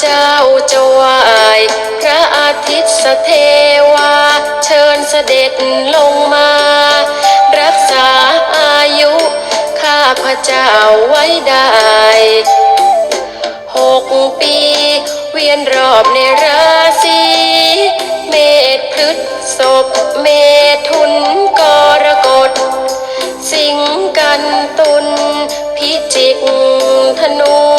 เจ้าจะไหวพระอาทิตย์สเทวา เชิญเสด็จลงมา รักษาอายุ ข้าพระเจ้าไว้ได้หกปี เวียนรอบในราศีเมษพฤษศพเมทุนกรกฎ สิงกันตุนพิจิกธนู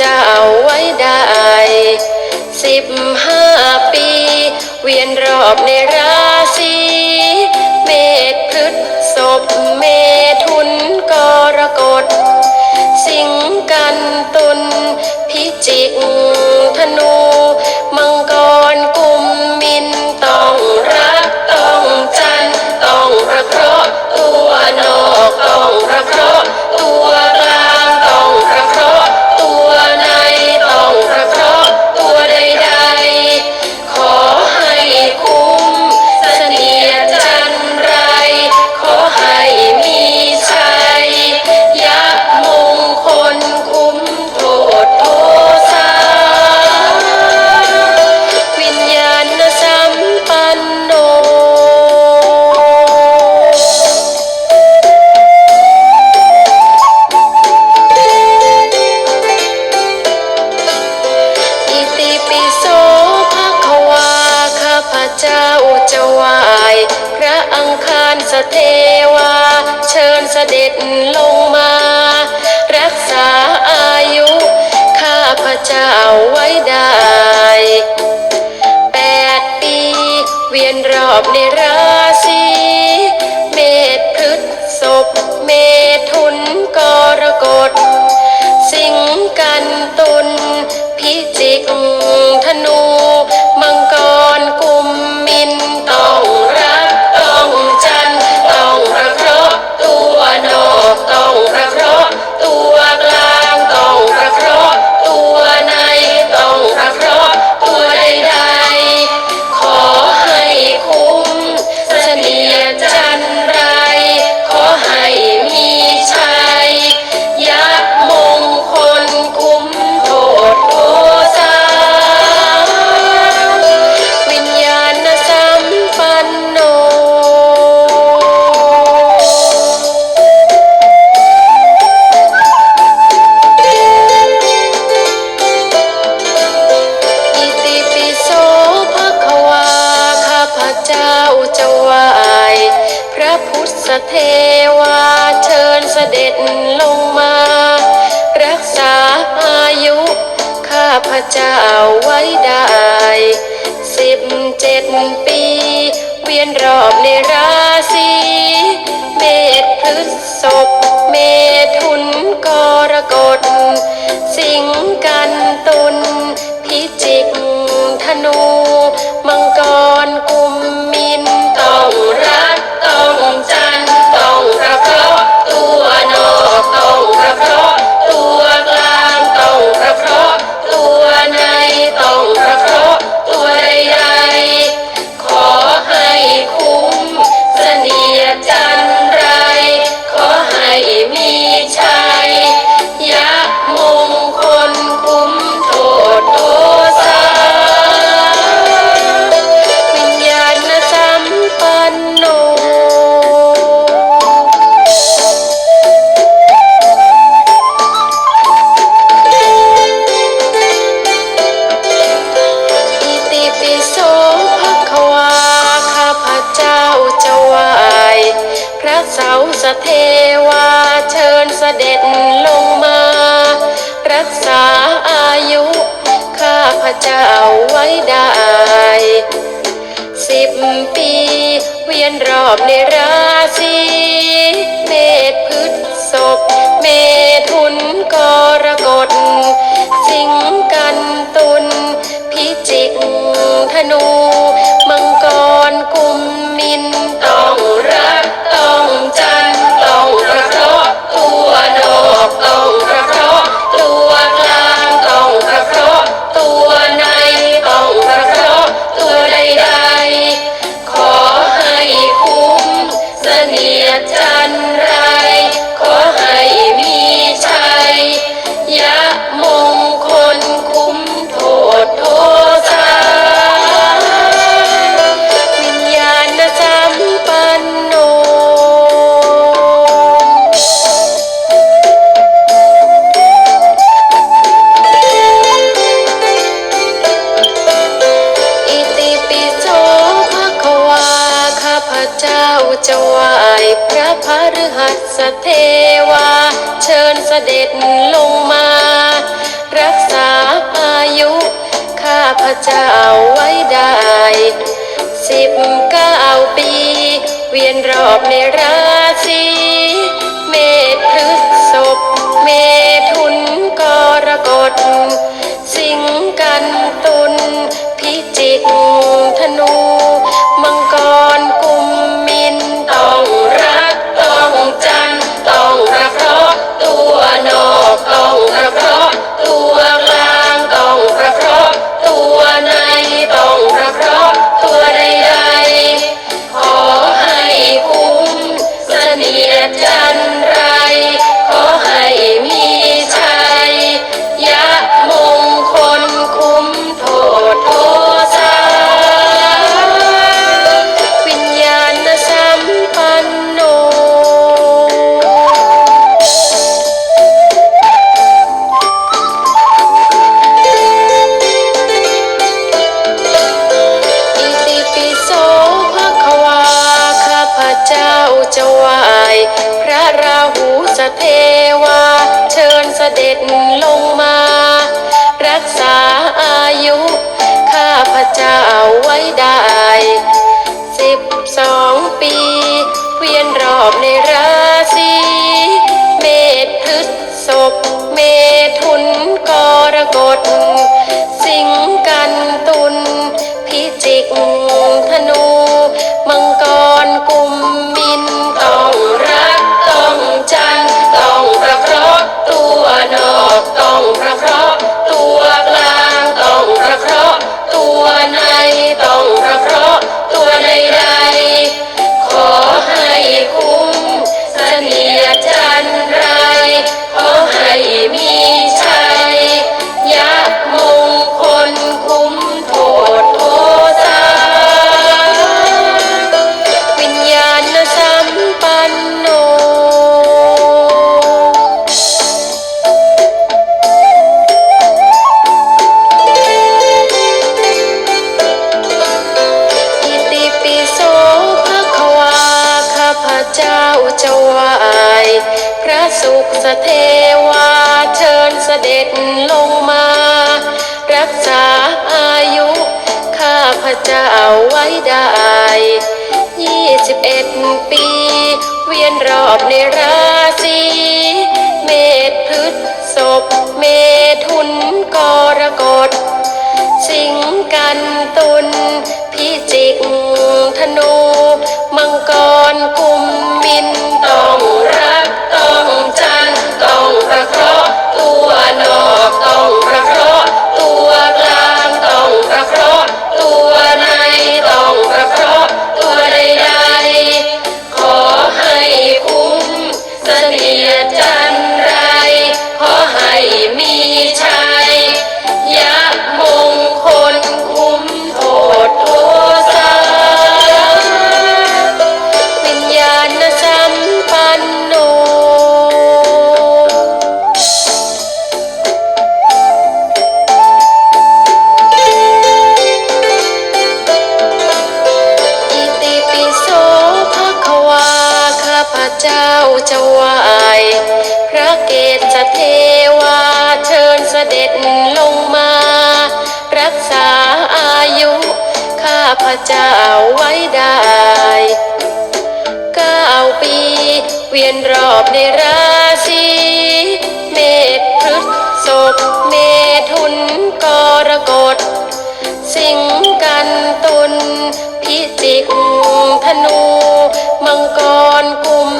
จะเอาไว้ได้ สิบห้าปี เวียนรอบในราศีเมษพฤษศพเมทุนกรกฎ สิงกันตุลพิจิก จะไหวพระอังคารสเทวา เชิญเสด็จลงมา รักษาอายุ ข้าพระเจ้าไว้ได้แปดปี เวียนรอบในราศีเมษพฤษศเมถุนกรกฎ สิงกันตุลพิจิกธนู เจ็ดมุมปี เวียนรอบในราศีเมษพฤษภเมถุนกรกฎสิงกันตุนพิจิกธนู มังกรกุ ด็จลงมา รักษาอายุข้าพระเจ้าไว้ได้สิบปี เวียนรอบในราศีเมษพฤษศพเมถุนกรกฎสิงกันตุนพิจิกธนู เจ้าจะไหวพระพาฤหัสเทวา เชิญเสด็จลงมา รักษาอายุ ข้าพระเจ้าไว้ได้สิบเก้าปี เวียนรอบในราศี I ao wai สุขสเทวาเชิญเสด็จลงมา รักษาอายุ ข้าพระเจ้าไว้ได้ยี่สิบเอ็ดปี เวียนรอบในราศีเมษพฤษศพเมทุนกรกฎสิงกันตุนพิจิกธนู มังกรกุมมิน เจ้าจะไหวพระเกศเทวาเชิญเสด็จลงมา รักษาอายุ ข้าพระเจ้าไว้ได้เก้าปี เวียนรอบในราศีเมษพฤษภเมถุนกรกฎสิงกันตุนพิจิกธนู มังกรกุม